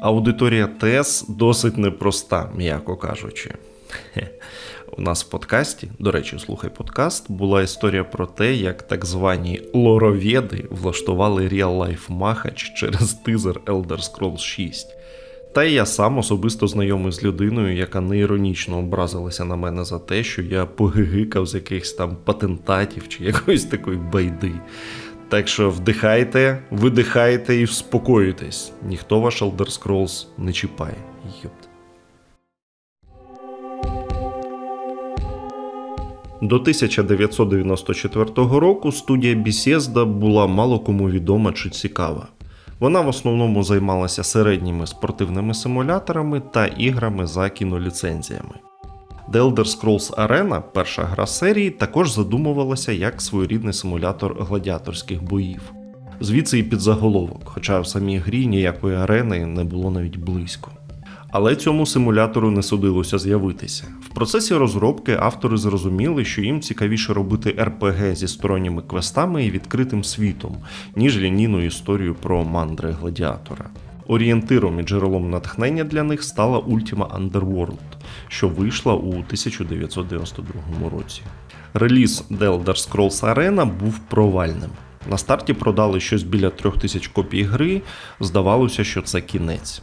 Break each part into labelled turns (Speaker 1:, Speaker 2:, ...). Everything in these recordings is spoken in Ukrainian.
Speaker 1: Аудиторія ТЕС досить непроста, м'яко кажучи. У нас в подкасті, до речі, слухай подкаст, була історія про те, як так звані лоровєди влаштували реал-лайф махач через тизер Elder Scrolls 6. Та й я сам особисто знайомий з людиною, яка неіронічно образилася на мене за те, що я погигикав з якихось там патентатів чи якоїсь такої байди. Так що вдихайте, видихайте і вспокоюйтесь. Ніхто ваш Elder Scrolls не чіпає. Йопт. До 1994 року студія Bethesda була мало кому відома чи цікава. Вона в основному займалася середніми спортивними симуляторами та іграми за кіноліцензіями. The Elder Scrolls Arena, перша гра серії, також задумувалася як своєрідний симулятор гладіаторських боїв. Звідси і підзаголовок, хоча в самій грі ніякої арени не було навіть близько. Але цьому симулятору не судилося з'явитися. В процесі розробки автори зрозуміли, що їм цікавіше робити РПГ зі сторонніми квестами і відкритим світом, ніж лінійну історію про мандри гладіатора. Орієнтиром і джерелом натхнення для них стала Ultima Underworld, що вийшла у 1992 році. Реліз The Elder Scrolls Arena був провальним. На старті продали щось біля 3000 копій гри, здавалося, що це кінець.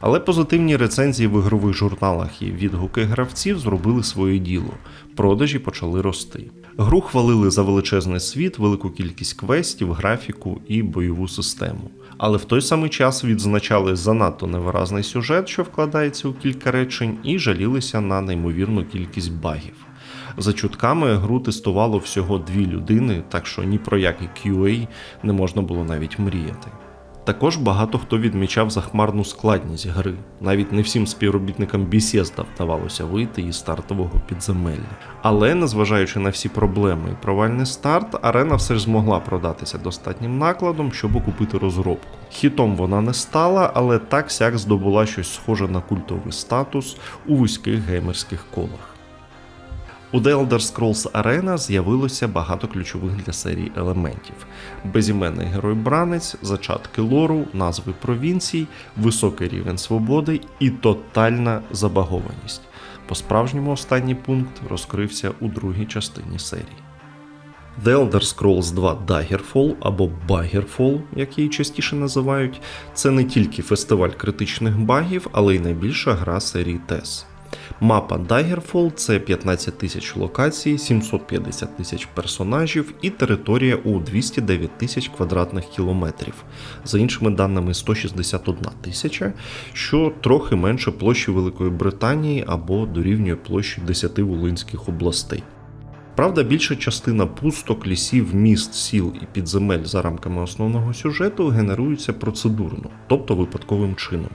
Speaker 1: Але позитивні рецензії в ігрових журналах і відгуки гравців зробили своє діло. Продажі почали рости. Гру хвалили за величезний світ, велику кількість квестів, графіку і бойову систему. Але в той самий час відзначали занадто невиразний сюжет, що вкладається у кілька речень, і жалілися на неймовірну кількість багів. За чутками гру тестувало всього дві людини, так що ні про який QA не можна було навіть мріяти. Також багато хто відмічав захмарну складність гри. Навіть не всім співробітникам Bethesda вдавалося вийти із стартового підземелля. Але, незважаючи на всі проблеми і провальний старт, арена все ж змогла продатися достатнім накладом, щоб окупити розробку. Хітом вона не стала, але так сяк здобула щось схоже на культовий статус у вузьких геймерських колах. У The Elder Scrolls Arena з'явилося багато ключових для серії елементів: безіменний герой-бранець, зачатки лору, назви провінцій, високий рівень свободи і тотальна забагованість. По-справжньому останній пункт розкрився у другій частині серії. The Elder Scrolls 2 Daggerfall або Baggerfall, як її частіше називають, це не тільки фестиваль критичних багів, але й найбільша гра серії TES. Мапа Daggerfall – це 15 тисяч локацій, 750 тисяч персонажів і територія у 209 тисяч квадратних кілометрів. За іншими даними 161 тисяча, що трохи менше площі Великої Британії або дорівнює площі 10 волинських областей. Правда, більша частина пусток, лісів, міст, сіл і підземель за рамками основного сюжету генеруються процедурно, тобто випадковим чином.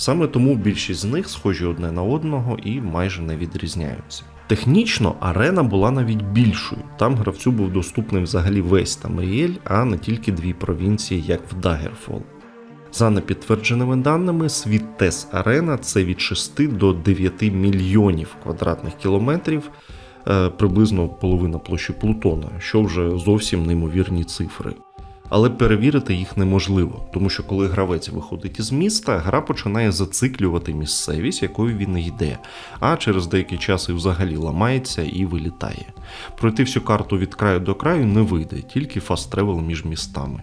Speaker 1: Саме тому більшість з них схожі одне на одного і майже не відрізняються. Технічно арена була навіть більшою. Там гравцю був доступний взагалі весь Тамріель, а не тільки дві провінції, як в Daggerfall. За непідтвердженими даними, світ Тес Арена це від 6 до 9 мільйонів квадратних кілометрів, е, приблизно половина площі Плутона, що вже зовсім неймовірні цифри але перевірити їх неможливо, тому що коли гравець виходить із міста, гра починає зациклювати місцевість, якою він йде, а через деякий час і взагалі ламається і вилітає. Пройти всю карту від краю до краю не вийде, тільки фаст-тревел між містами.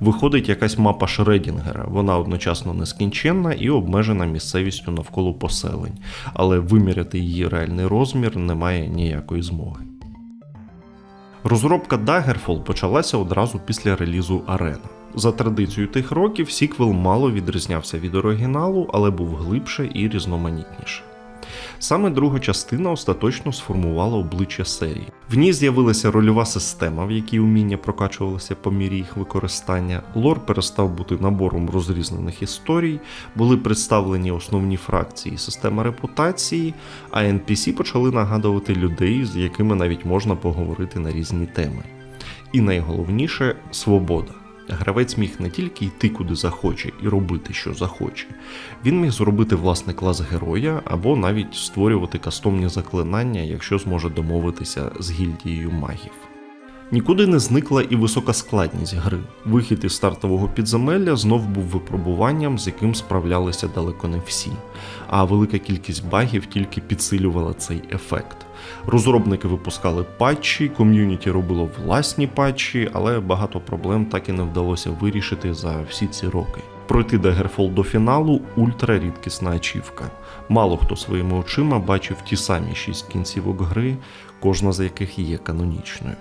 Speaker 1: Виходить якась мапа Шредінгера, вона одночасно нескінченна і обмежена місцевістю навколо поселень, але виміряти її реальний розмір немає ніякої змоги. Розробка Daggerfall почалася одразу після релізу Arena. За традицією тих років, сіквел мало відрізнявся від оригіналу, але був глибше і різноманітніше. Саме друга частина остаточно сформувала обличчя серії. В ній з'явилася рольова система, в якій уміння прокачувалися по мірі їх використання. Лор перестав бути набором розрізнених історій, були представлені основні фракції системи репутації, а NPC почали нагадувати людей, з якими навіть можна поговорити на різні теми. І найголовніше свобода. Гравець міг не тільки йти куди захоче і робити, що захоче, він міг зробити власний клас героя або навіть створювати кастомні заклинання, якщо зможе домовитися з гільдією магів. Нікуди не зникла і висока складність гри. Вихід із стартового підземелля знов був випробуванням, з яким справлялися далеко не всі, а велика кількість багів тільки підсилювала цей ефект. Розробники випускали патчі, ком'юніті робило власні патчі, але багато проблем так і не вдалося вирішити за всі ці роки. Пройти Daggerfall до фіналу ультра рідкісна ачівка. Мало хто своїми очима бачив ті самі шість кінцівок гри, кожна з яких є канонічною.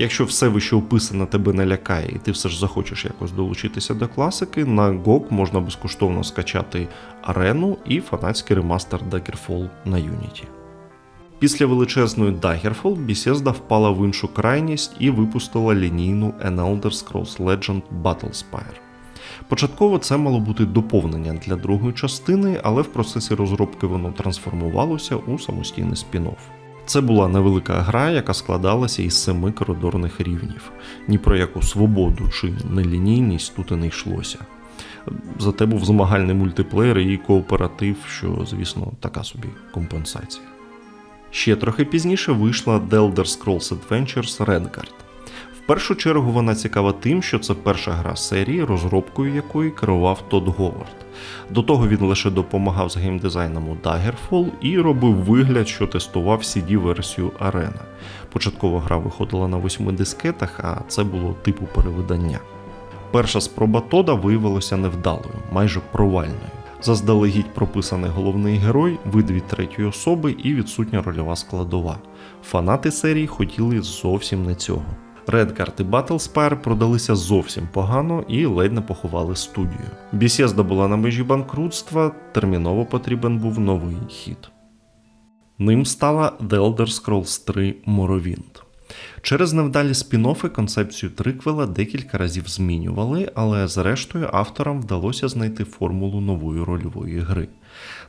Speaker 1: Якщо все вище описане тебе не лякає, і ти все ж захочеш якось долучитися до класики, на GOG можна безкоштовно скачати арену і фанатський ремастер Daggerfall на Unity. Після величезної Daggerfall Bethesda впала в іншу крайність і випустила лінійну An Elder Scrolls Legend Battlespire. Початково це мало бути доповнення для другої частини, але в процесі розробки воно трансформувалося у самостійний спін-офф. Це була невелика гра, яка складалася із семи коридорних рівнів. Ні про яку свободу чи нелінійність тут і не йшлося. Зате був змагальний мультиплеєр і кооператив, що, звісно, така собі компенсація. Ще трохи пізніше вийшла The Elder Scrolls Adventures Redguard. Першу чергу вона цікава тим, що це перша гра серії, розробкою якої керував Тодд Говард. До того він лише допомагав з геймдизайном у Daggerfall і робив вигляд, що тестував CD-версію Arena. Початкова гра виходила на восьми дискетах, а це було типу перевидання. Перша спроба Тода виявилася невдалою, майже провальною. Заздалегідь прописаний головний герой, вид від третьої особи і відсутня рольова складова. Фанати серії хотіли зовсім не цього. Redguard і Battlespire продалися зовсім погано і ледь не поховали студію. Bethesda була на межі банкрутства, терміново потрібен був новий хід. Ним стала The Elder Scrolls 3 Morrowind. Через невдалі спін-оффи концепцію триквела декілька разів змінювали, але зрештою авторам вдалося знайти формулу нової рольової гри.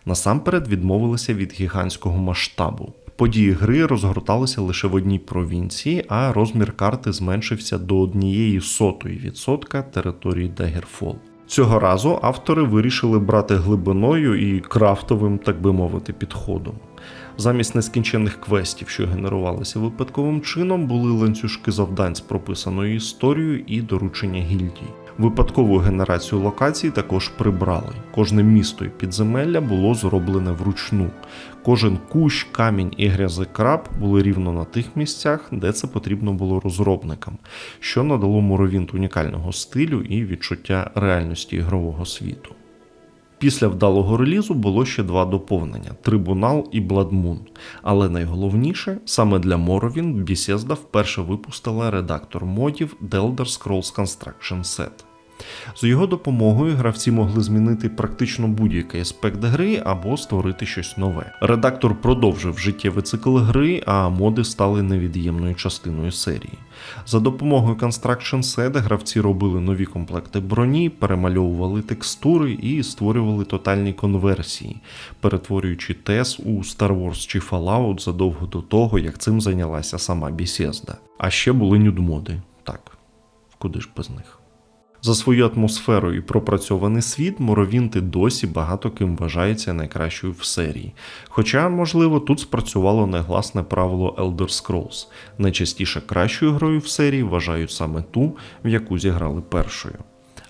Speaker 1: Насамперед відмовилися від гігантського масштабу. Події гри розгорталися лише в одній провінції, а розмір карти зменшився до однієї сотої відсотка території Daggerfall. Цього разу автори вирішили брати глибиною і крафтовим, так би мовити, підходом. Замість нескінченних квестів, що генерувалися випадковим чином, були ланцюжки завдань з прописаною історією і доручення гільдій. Випадкову генерацію локацій також прибрали. Кожне місто і підземелля було зроблене вручну. Кожен кущ, камінь і грязекраб були рівно на тих місцях, де це потрібно було розробникам, що надало Моровінт унікального стилю і відчуття реальності ігрового світу. Після вдалого релізу було ще два доповнення: Трибунал і Moon. Але найголовніше, саме для Morrowind Bethesda вперше випустила редактор модів The Elder Scrolls Construction Set. З його допомогою гравці могли змінити практично будь-який аспект гри або створити щось нове. Редактор продовжив життєвий цикл гри, а моди стали невід'ємною частиною серії. За допомогою Construction Set гравці робили нові комплекти броні, перемальовували текстури і створювали тотальні конверсії, перетворюючи TES у Star Wars чи Fallout задовго до того, як цим зайнялася сама Bethesda. А ще були нюдмоди. Так, куди ж без них? За свою атмосферу і пропрацьований світ Моровінт і досі багато ким вважається найкращою в серії. Хоча, можливо, тут спрацювало негласне правило Elder Scrolls. Найчастіше кращою грою в серії вважають саме ту, в яку зіграли першою.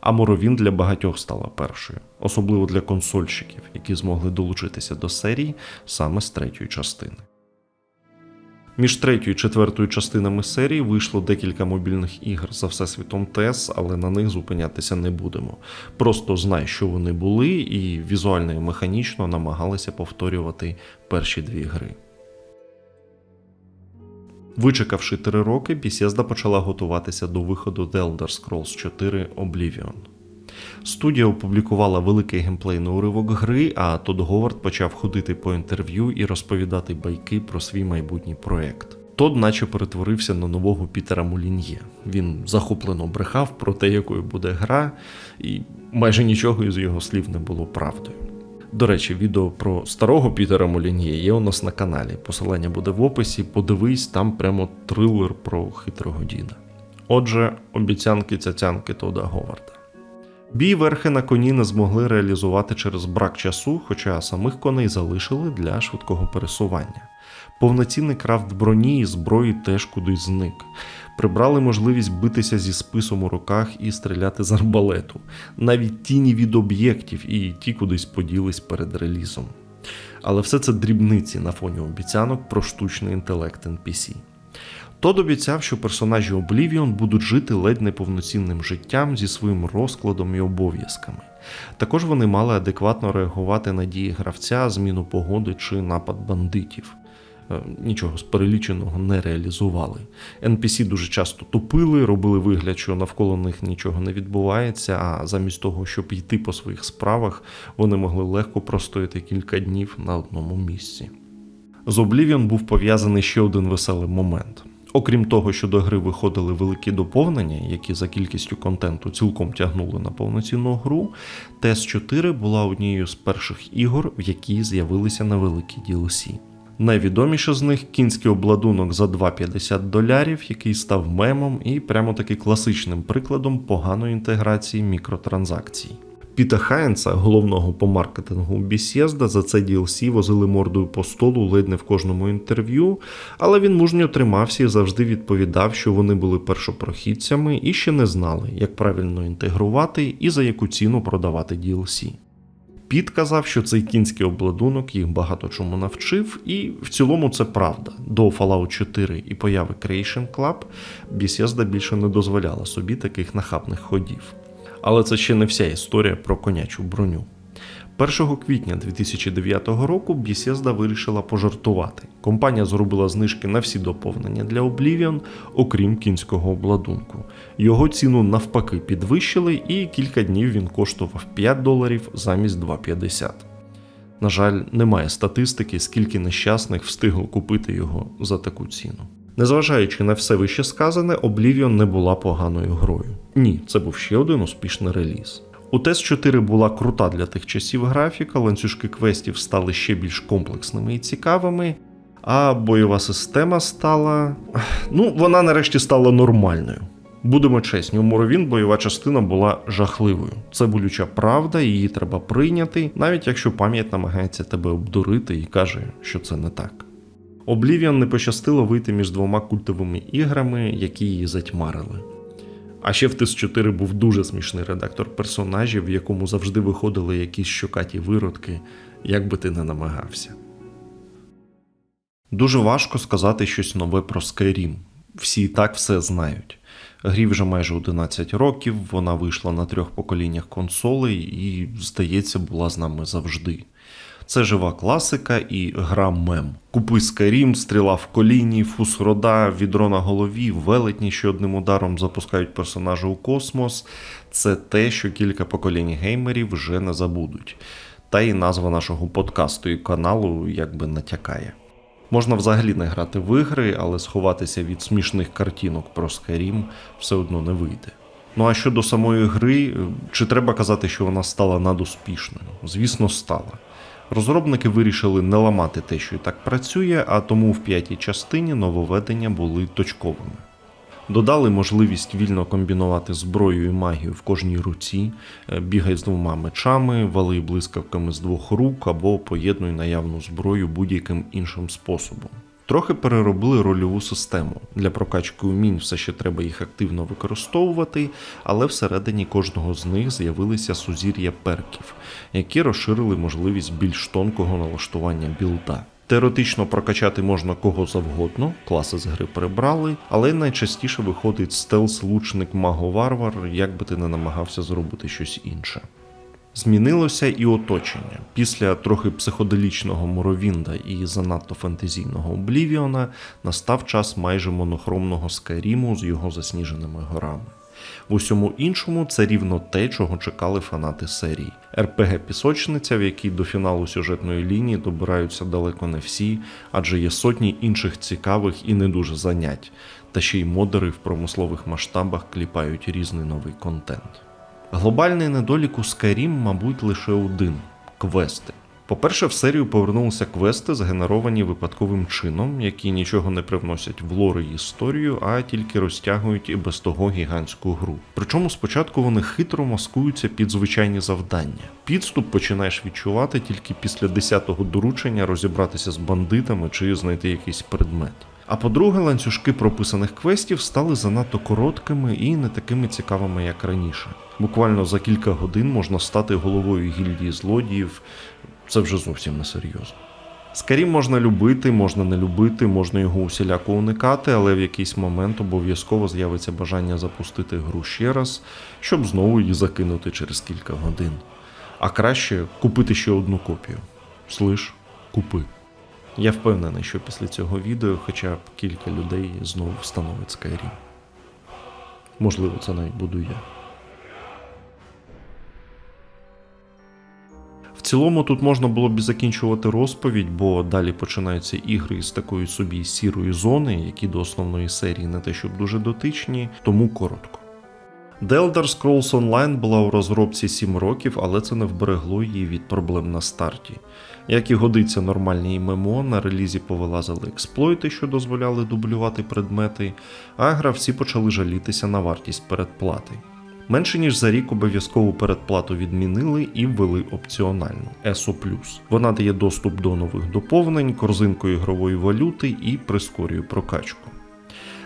Speaker 1: А Моровін для багатьох стала першою, особливо для консольщиків, які змогли долучитися до серії саме з третьої частини. Між третьою і четвертою частинами серії вийшло декілька мобільних ігор за всесвітом ТЕС, але на них зупинятися не будемо. Просто знай, що вони були, і візуально і механічно намагалися повторювати перші дві гри. Вичекавши три роки, Bethesda почала готуватися до виходу The Elder Scrolls 4 Oblivion. Студія опублікувала великий геймплейний уривок гри, а Тодд Говард почав ходити по інтерв'ю і розповідати байки про свій майбутній проект. Тодд наче перетворився на нового Пітера Мулін'є. Він захоплено брехав про те, якою буде гра, і майже нічого із його слів не було правдою. До речі, відео про старого Пітера Молін'є є у нас на каналі. Посилання буде в описі. Подивись, там прямо трилер про хитрого діда. Отже, обіцянки цяцянки Тода Говарда. Бій верхи на коні не змогли реалізувати через брак часу, хоча самих коней залишили для швидкого пересування. Повноцінний крафт броні і зброї теж кудись зник. Прибрали можливість битися зі списом у руках і стріляти з арбалету. Навіть тіні від об'єктів і ті кудись поділись перед релізом. Але все це дрібниці на фоні обіцянок про штучний інтелект NPC. Тод обіцяв, що персонажі Oblivion будуть жити ледь неповноцінним життям зі своїм розкладом і обов'язками. Також вони мали адекватно реагувати на дії гравця, зміну погоди чи напад бандитів. Е, Нічого з переліченого не реалізували. NPC дуже часто тупили, робили вигляд, що навколо них нічого не відбувається, а замість того, щоб йти по своїх справах, вони могли легко простояти кілька днів на одному місці. З Oblivion був пов'язаний ще один веселий момент. Окрім того, що до гри виходили великі доповнення, які за кількістю контенту цілком тягнули на повноцінну гру, TS4 була однією з перших ігор, в якій з'явилися невеликі DLC. Найвідоміше з них кінський обладунок за 2,50 долярів, який став мемом і прямо таки класичним прикладом поганої інтеграції мікротранзакцій. Піта Хайнса, головного по маркетингу Bethesda, за це DLC возили мордою по столу ледь не в кожному інтерв'ю, але він мужньо тримався і завжди відповідав, що вони були першопрохідцями і ще не знали, як правильно інтегрувати і за яку ціну продавати DLC. Піт казав, що цей кінський обладунок їх багато чому навчив, і в цілому це правда. До Fallout 4 і появи Creation Club Bethesda більше не дозволяла собі таких нахабних ходів. Але це ще не вся історія про конячу броню. 1 квітня 2009 року Bethesda вирішила пожартувати. Компанія зробила знижки на всі доповнення для Oblivion, окрім кінського обладунку. Його ціну навпаки підвищили, і кілька днів він коштував 5 доларів замість 2,50. На жаль, немає статистики, скільки нещасних встигло купити його за таку ціну. Незважаючи на все вище сказане, Oblivion не була поганою грою. Ні, це був ще один успішний реліз. У TES 4 була крута для тих часів графіка, ланцюжки квестів стали ще більш комплексними і цікавими, а бойова система стала. Ну, вона нарешті стала нормальною. Будемо чесні, у Моровін бойова частина була жахливою. Це болюча правда, її треба прийняти, навіть якщо пам'ять намагається тебе обдурити і каже, що це не так. Oblivion не пощастило вийти між двома культовими іграми, які її затьмарили. А ще в ТС4 був дуже смішний редактор персонажів, в якому завжди виходили якісь щокаті виродки, як би ти не намагався. Дуже важко сказати щось нове про Skyrim. Всі і так все знають. Грі вже майже 11 років, вона вийшла на трьох поколіннях консолей і, здається, була з нами завжди. Це жива класика і гра мем. Купи Skyrim, стріла в коліні, фус рода, відро на голові, велетні, що одним ударом запускають персонажа у космос. Це те, що кілька поколінь геймерів вже не забудуть. Та й назва нашого подкасту і каналу якби натякає. Можна взагалі не грати в ігри, але сховатися від смішних картинок про Skyrim все одно не вийде. Ну а щодо самої гри, чи треба казати, що вона стала надуспішною? Звісно, стала. Розробники вирішили не ламати те, що і так працює, а тому в п'ятій частині нововведення були точковими. Додали можливість вільно комбінувати зброю і магію в кожній руці, е, бігай з двома мечами, вали блискавками з двох рук або поєднуй наявну зброю будь-яким іншим способом. Трохи переробили рольову систему. Для прокачки умінь все ще треба їх активно використовувати, але всередині кожного з них з'явилися сузір'я перків, які розширили можливість більш тонкого налаштування білда. Теоретично прокачати можна кого завгодно, класи з гри прибрали, але найчастіше виходить стелс-лучник маго-варвар, як би ти не намагався зробити щось інше. Змінилося і оточення. Після трохи психоделічного Моровінда і занадто фентезійного Облівіона настав час майже монохромного Скайріму з його засніженими горами. В усьому іншому це рівно те, чого чекали фанати серії. РПГ Пісочниця, в якій до фіналу сюжетної лінії добираються далеко не всі, адже є сотні інших цікавих і не дуже занять, та ще й модери в промислових масштабах кліпають різний новий контент. Глобальний недолік у Skyrim, мабуть, лише один квести. По-перше, в серію повернулися квести, згенеровані випадковим чином, які нічого не привносять в лори і історію, а тільки розтягують і без того гігантську гру. Причому спочатку вони хитро маскуються під звичайні завдання. Підступ починаєш відчувати тільки після 10-го доручення розібратися з бандитами чи знайти якийсь предмет. А по-друге, ланцюжки прописаних квестів стали занадто короткими і не такими цікавими, як раніше. Буквально за кілька годин можна стати головою гільдії злодіїв. Це вже зовсім не серйозно. Скарім можна любити, можна не любити, можна його усіляко уникати, але в якийсь момент обов'язково з'явиться бажання запустити гру ще раз, щоб знову її закинути через кілька годин. А краще купити ще одну копію. Слиш, купи. Я впевнений, що після цього відео хоча б кілька людей знову встановить Skyrim. Можливо, це навіть буду я. В цілому тут можна було б закінчувати розповідь, бо далі починаються ігри з такої собі сірої зони, які до основної серії не те щоб дуже дотичні, тому коротко. The Elder Scrolls Online була у розробці 7 років, але це не вберегло її від проблем на старті. Як і годиться нормальній ММО, на релізі повилазили експлойти, що дозволяли дублювати предмети, а гравці почали жалітися на вартість передплати. Менше ніж за рік обов'язкову передплату відмінили і ввели опціональну ESO+. Вона дає доступ до нових доповнень, корзинку ігрової валюти і прискорює прокачку.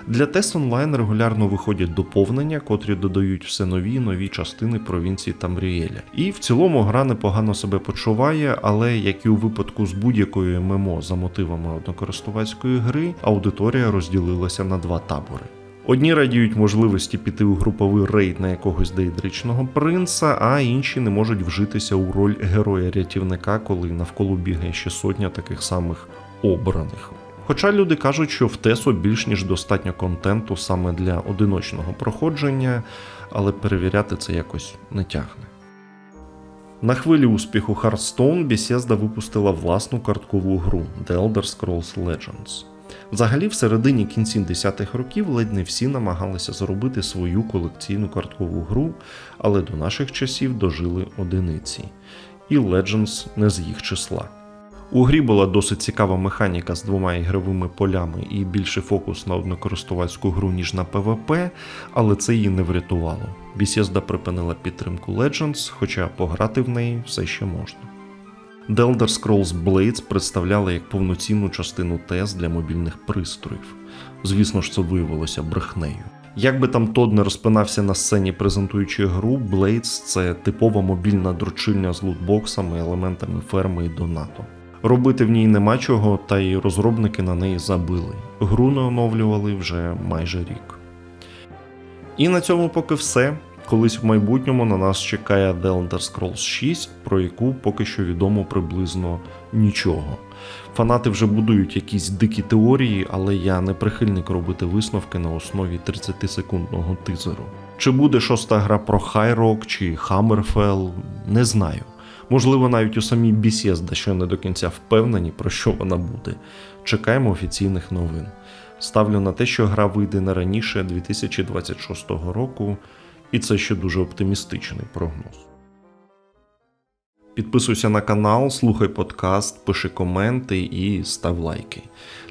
Speaker 1: Для TES Online регулярно виходять доповнення, котрі додають все нові і нові частини провінції Тамрієля. І в цілому гра непогано себе почуває, але як і у випадку з будь-якою ММО за мотивами однокористувацької гри, аудиторія розділилася на два табори. Одні радіють можливості піти у груповий рейд на якогось дейдричного принца, а інші не можуть вжитися у роль героя-рятівника, коли навколо бігає ще сотня таких самих обраних. Хоча люди кажуть, що в Тесо більш ніж достатньо контенту саме для одиночного проходження, але перевіряти це якось не тягне. На хвилі успіху Hearthstone Bethesda випустила власну карткову гру The Elder Scrolls Legends. Взагалі, в середині кінці 10-х років ледь не всі намагалися зробити свою колекційну карткову гру, але до наших часів дожили одиниці, і Legends не з їх числа. У грі була досить цікава механіка з двома ігровими полями і більше фокус на однокористувацьку гру, ніж на PvP, але це її не врятувало. Bethesda припинила підтримку Legends, хоча пограти в неї все ще можна. The Elder Scrolls Blades представляли як повноцінну частину ТЕС для мобільних пристроїв. Звісно ж, це виявилося брехнею. Як би там Тод не розпинався на сцені, презентуючи гру, Blades – це типова мобільна дручильня з лутбоксами, елементами ферми і донату. Робити в ній нема чого, та й розробники на неї забили. Гру не оновлювали вже майже рік. І на цьому поки все. Колись в майбутньому на нас чекає The Elder Scrolls 6, про яку поки що відомо приблизно нічого. Фанати вже будують якісь дикі теорії, але я не прихильник робити висновки на основі 30-секундного тизеру. Чи буде шоста гра про Хайрок чи Hammerfell, не знаю. Можливо, навіть у самій Bethesda ще не до кінця впевнені, про що вона буде. Чекаємо офіційних новин. Ставлю на те, що гра вийде не раніше 2026 року, і це ще дуже оптимістичний прогноз. Підписуйся на канал, слухай подкаст, пиши коменти і став лайки.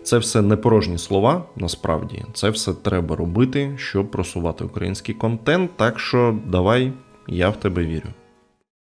Speaker 1: Це все не порожні слова, насправді, це все треба робити, щоб просувати український контент. Так що давай, я в тебе вірю.